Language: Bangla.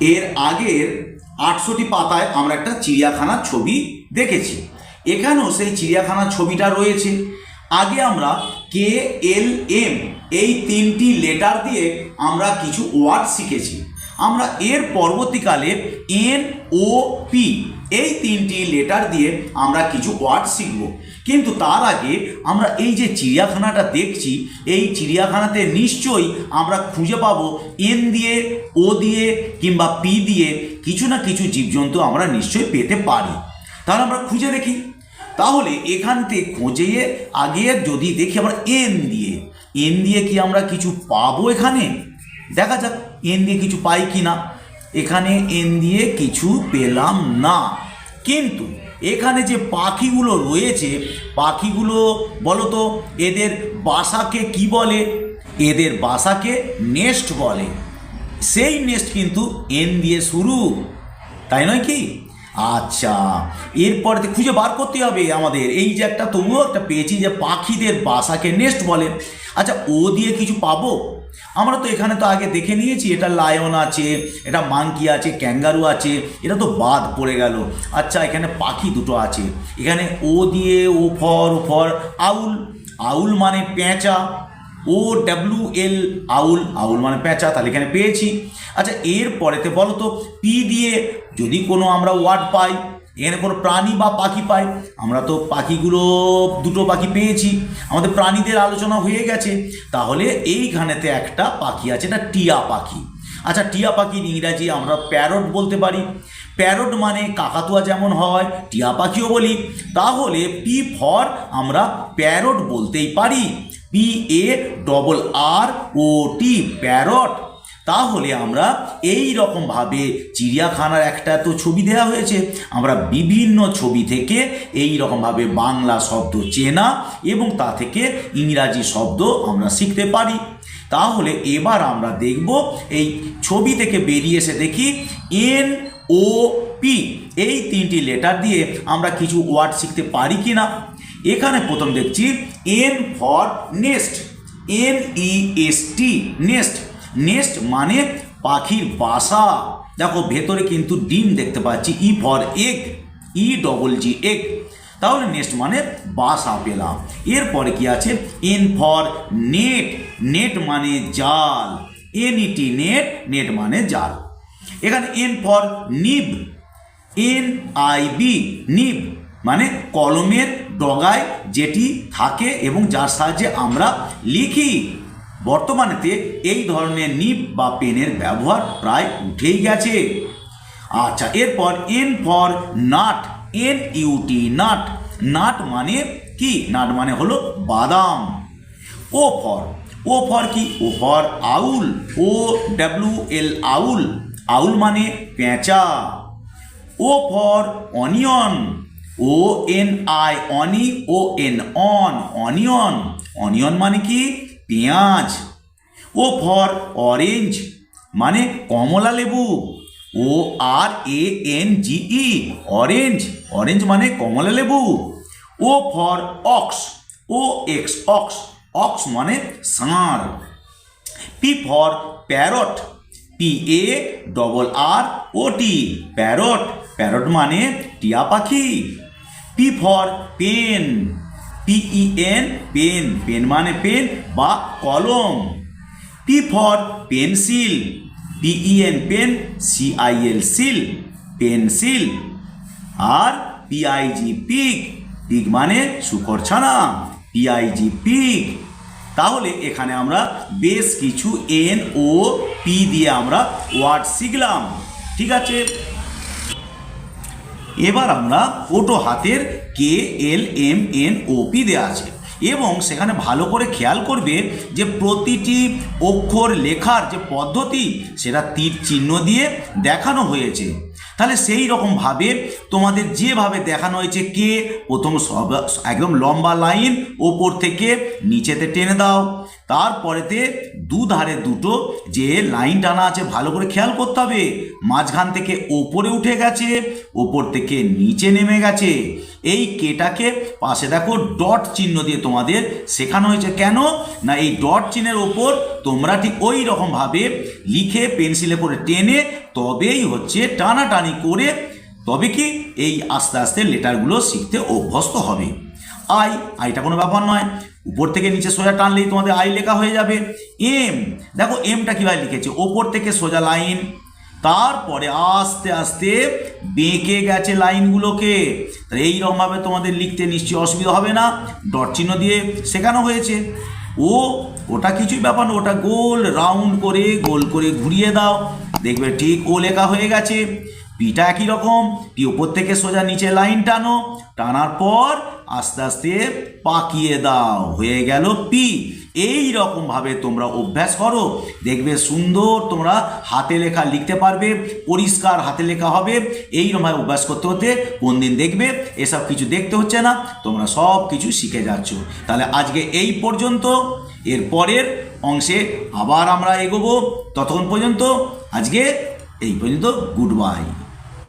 এর আগের আটশোটি পাতায় আমরা একটা চিড়িয়াখানার ছবি দেখেছি। এখানেও সেই চিড়িয়াখানার ছবিটা রয়েছে। আগে আমরা কে এল এম এই তিনটি লেটার দিয়ে আমরা কিছু ওয়ার্ড শিখেছি। আমরা এর পরবর্তীকালে এন ও পি এই তিনটি লেটার দিয়ে আমরা কিছু ওয়ার্ড শিখব। কিন্তু তার আগে আমরা এই যে চিড়িয়াখানাটা দেখছি, এই চিড়িয়াখানাতে নিশ্চয়ই আমরা খুঁজে পাবো এন দিয়ে, ও দিয়ে কিংবা পি দিয়ে কিছু না কিছু জীবজন্তু আমরা নিশ্চয়ই পেতে পারি। তাহলে আমরা খুঁজে দেখি। তাহলে এখান থেকে খোঁজে আগে যদি দেখি আমরা এন দিয়ে এন দিয়ে কি আমরা কিছু পাবো এখানে? দেখা যাক, এন দিয়ে কিছু পাই কি না এখানে এন দিয়ে কিছু পেলাম না। কিন্তু এখানে যে পাখিগুলো রয়েছে, পাখিগুলো বলো তো এদের বাসাকে কি বলে? এদের বাসাকে নেস্ট বলে। সেই নেস্ট কিন্তু এন দিয়ে শুরু। তাই নয় কি? আচ্ছা এরপরে খুঁজে বার করতে হবে আমাদের। এই যে একটা তবুও একটা পেয়েছি যে পাখিদের বাসাকে নেস্ট বলে। আচ্ছা ও দিয়ে কিছু পাবো? আমরা তো এখানে তো আগে দেখে নিয়েছি, এটা লায়ন আছে, এটা মাংকি আছে ক্যাঙ্গারু আছে, এটা তো বাদ পড়ে গেল। আচ্ছা এখানে পাখি দুটো আছে। এখানে ও দিয়ে O for O for, owl. Owl মানে পেঁচা। ও ডাব্লিউ এল, আউল। আউল মানে পেঁচা, তাহলে এখানে পেয়েছি। আচ্ছা এর পরেতে বলো তো পি দিয়ে যদি কোনো আমরা ওয়ার্ড পাই এখানে কোনো প্রাণী বা পাখি পাই আমরা তো পাখিগুলো, দুটো পাখি পেয়েছি। আমাদের প্রাণীদের আলোচনা হয়ে গেছে। তাহলে এইখানেতে একটা পাখি আছে, এটা টিয়া পাখি। আচ্ছা টিয়া পাখি ইংরাজি আমরা প্যারট বলতে পারি। প্যারট মানে কাকাতুয়া যেমন হয়, টিয়া পাখিও বলি। তাহলে পি ফর আমরা প্যারট বলতেই পারি। P A double R O T parrot. তাহলে আমরা এই রকমভাবে চিড়িয়াখানার একটা তো ছবি দেওয়া হয়েছে। আমরা বিভিন্ন ছবি থেকে এই রকমভাবে বাংলা শব্দ চেনা এবং তা থেকে ইংরাজি শব্দ আমরা শিখতে পারি। তাহলে এবার আমরা দেখব এই ছবি থেকে বেরিয়ে এসে দেখি এন ও পি। এই তিনটি লেটার দিয়ে আমরা কিছু ওয়ার্ড শিখতে পারি কি না এখানে প্রথম দেখছি N for nest, N E S T, nest. Nest মানে পাখির বাসা। দেখো, ভেতরে কিন্তু ডিম দেখতে পাচ্ছি E for egg E double G egg তাহলে নেক্সট মানে বাসা পেলাম। এরপরে কি আছে? এন ফর নেট নেট মানে জাল। এন ইটি নেট নেট মানে জাল। এখানে N for nib N I B nib মানে কলমের ডগায় যেটি থাকে এবং যার সাহায্যে আমরা লিখি। বর্তমানেতে এই ধরনের নিপ বা পেনের ব্যবহার প্রায় উঠেই গেছে। আচ্ছা এরপর N for nut N U T nut nut মানে কি? নাট মানে হলো বাদাম। ও ফর ও ফর কি? O for owl. O W L owl. Owl মানে পেঁচা। O for onion O N I oni O N on onion onion মানে কি? পেঁয়াজ ও ফর অরেঞ্জ মানে কমলা লেবু। O R A N G E, orange. Orange মানে কমলা লেবু। O for ox, O X ox. Ox মানে ষাঁড়। P for parrot, P A double R O T. Parrot parrot মানে টিয়া পাখি। P for pen. P E N pen pen মানে পেন বা কলম. P for pencil P E N pen C I L cil pencil R P I G pig pig মানে শুকর ছানা পিআইজি পিক তাহলে এখানে আমরা বেশ কিছু এন ও পি দিয়ে আমরা ওয়ার্ড শিখলাম। ঠিক আছে? এবার আমরা ওটো হাতের K L M N O P দেওয়া আছে। এবং সেখানে ভালো করে খেয়াল করবে যে প্রতিটি অক্ষর লেখার যে পদ্ধতি, সেটা তীর চিহ্ন দিয়ে দেখানো হয়েছে। তাহলে সেই রকমভাবে তোমাদের যেভাবে দেখানো হয়েছে কে, প্রথম সব, একদম লম্বা লাইন, ওপর থেকে নিচেতে টেনে দাও। তারপরেতে দুধারে দুটো যে লাইন টানা আছে, ভালো করে খেয়াল করতে হবে। মাঝখান থেকে ওপরে উঠে গেছে, ওপর থেকে নিচে নেমে গেছে। এই কেটাকে পাশে দেখো ডট চিহ্ন দিয়ে তোমাদের শেখানো হয়েছে। কেন? না, এই ডট চিহ্নের ওপর তোমরা ঠিক ওই রকমভাবে লিখে, পেন্সিলে করে টেনে তবেই হচ্ছে টানাটানি করে তবে কি এই আস্তে আস্তে লেটারগুলো শিখতে অভ্যস্ত হবে। আই, আইটা কোনো ব্যাপার নয়। উপর থেকে নিচে সোজা টানলেই তোমাদের আই লেখা হয়ে যাবে। এম, দেখো এমটা কীভাবে লিখেছে? ওপর থেকে সোজা লাইন তারপরে আস্তে আস্তে বেঁকে গেছে লাইনগুলোকে। তাহলে এইরকমভাবে তোমাদের লিখতে নিশ্চয়ই অসুবিধা হবে না। ডট চিহ্ন দিয়ে শেখানো হয়েছে। ও, ওটা কিছুই ব্যাপার না, ওটা গোল রাউন্ড করে, গোল করে ঘুরিয়ে দাও। দেখবে ঠিক ও লেখা হয়ে গেছে। পিটা একই রকম। পি ওপর থেকে সোজা নিচে লাইন টানো। টানার পর আস্তে আস্তে পাকিয়ে দাও। হয়ে গেল পি। এই রকম ভাবে তোমরা অভ্যাস করো। দেখবে সুন্দর তোমরা হাতে লেখা লিখতে পারবে, পরিষ্কার হাতে লেখা হবে। এই এইরকমভাবে অভ্যাস করতে হতে কোন দিন দেখবে এসব কিছু দেখতে হচ্ছে না, তোমরা সব কিছু শিখে যাচ্ছ। তাহলে আজকে এই পর্যন্ত, এর পরের অংশে আবার আমরা এগোবো। ততক্ষণ পর্যন্ত আজকে এই পর্যন্ত গুড বাই।